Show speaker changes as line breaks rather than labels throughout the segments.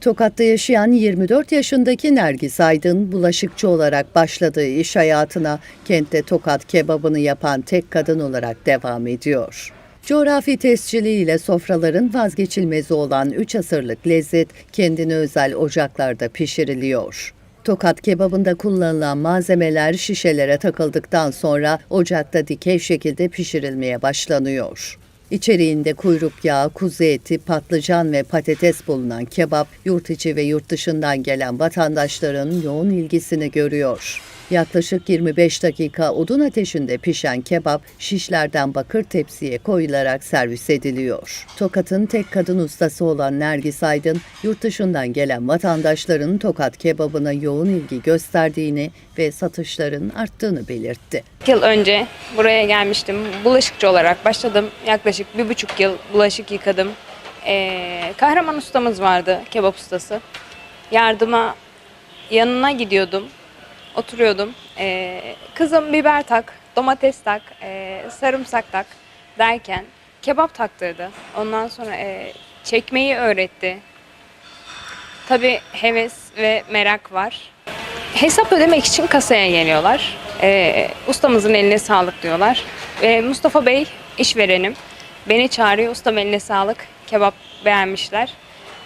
Tokat'ta yaşayan 24 yaşındaki Nergis Aydın, bulaşıkçı olarak başladığı iş hayatına kentte tokat kebabını yapan tek kadın olarak devam ediyor. Coğrafi tesciliyle sofraların vazgeçilmezi olan 3 asırlık lezzet kendine özel ocaklarda pişiriliyor. Tokat kebabında kullanılan malzemeler şişelere takıldıktan sonra ocakta dikey şekilde pişirilmeye başlanıyor. İçeriğinde kuyruk yağı, kuzu eti, patlıcan ve patates bulunan kebap, yurt içi ve yurt dışından gelen vatandaşların yoğun ilgisini görüyor. Yaklaşık 25 dakika odun ateşinde pişen kebap şişlerden bakır tepsiye koyularak servis ediliyor. Tokat'ın tek kadın ustası olan Nergis Aydın, yurt dışından gelen vatandaşların Tokat kebabına yoğun ilgi gösterdiğini ve satışların arttığını belirtti.
Yıl önce buraya gelmiştim. Bulaşıkçı olarak başladım. Yaklaşık bir buçuk yıl bulaşık yıkadım. Ee, kahraman ustamız vardı, kebap ustası. Yardıma yanına gidiyordum. Oturuyordum. Ee, kızım biber tak, domates tak, e, sarımsak tak derken kebap taktırdı. Ondan sonra e, çekmeyi öğretti. Tabii heves ve merak var. Hesap ödemek için kasaya geliyorlar. Ee, ustamızın eline sağlık diyorlar. Ee, Mustafa Bey işverenim. Beni çağırıyor. Ustam eline sağlık. Kebap beğenmişler.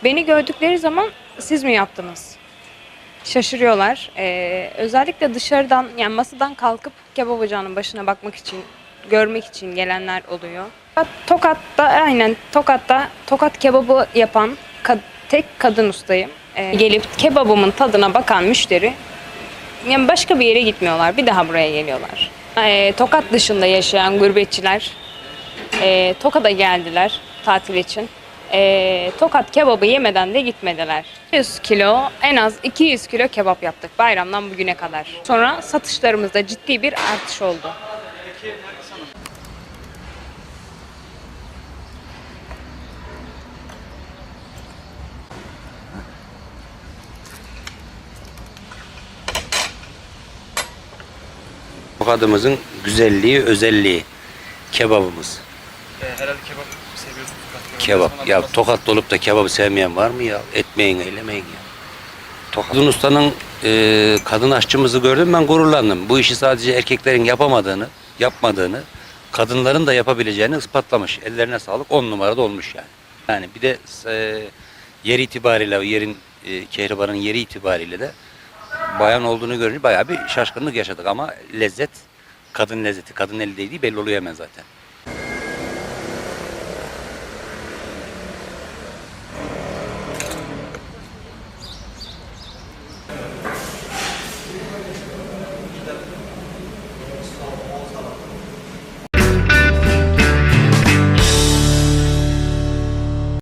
Beni gördükleri zaman siz mi yaptınız? Şaşırıyorlar. Ee, özellikle dışarıdan yani masadan kalkıp kebap ocağının başına bakmak için, görmek için gelenler oluyor. Tokat'ta aynen Tokat'ta Tokat kebabı yapan ka- tek kadın ustayım. Ee, gelip kebabımın tadına bakan müşteri yani başka bir yere gitmiyorlar. Bir daha buraya geliyorlar. Ee, Tokat dışında yaşayan gurbetçiler e, Tokat'a geldiler tatil için. Ee, Tokat kebabı yemeden de gitmediler. 100 kilo, en az 200 kilo kebap yaptık bayramdan bugüne kadar. Sonra satışlarımızda ciddi bir artış oldu.
Tokadımızın güzelliği, özelliği kebabımız.
Ee, herhalde kebap seviyorsunuz.
Kebap. Ya tokat olup da kebabı sevmeyen var mı ya? Etmeyin, eylemeyin ya. Tokat'ın ustanın e, kadın aşçımızı gördüm ben gururlandım. Bu işi sadece erkeklerin yapamadığını, yapmadığını, kadınların da yapabileceğini ispatlamış. Ellerine sağlık on numarada olmuş yani. Yani bir de e, yer itibariyle, o yerin e, kehribarın yeri itibariyle de bayan olduğunu görünce bayağı bir şaşkınlık yaşadık ama lezzet kadın lezzeti, kadın eli değdiği belli oluyor hemen zaten.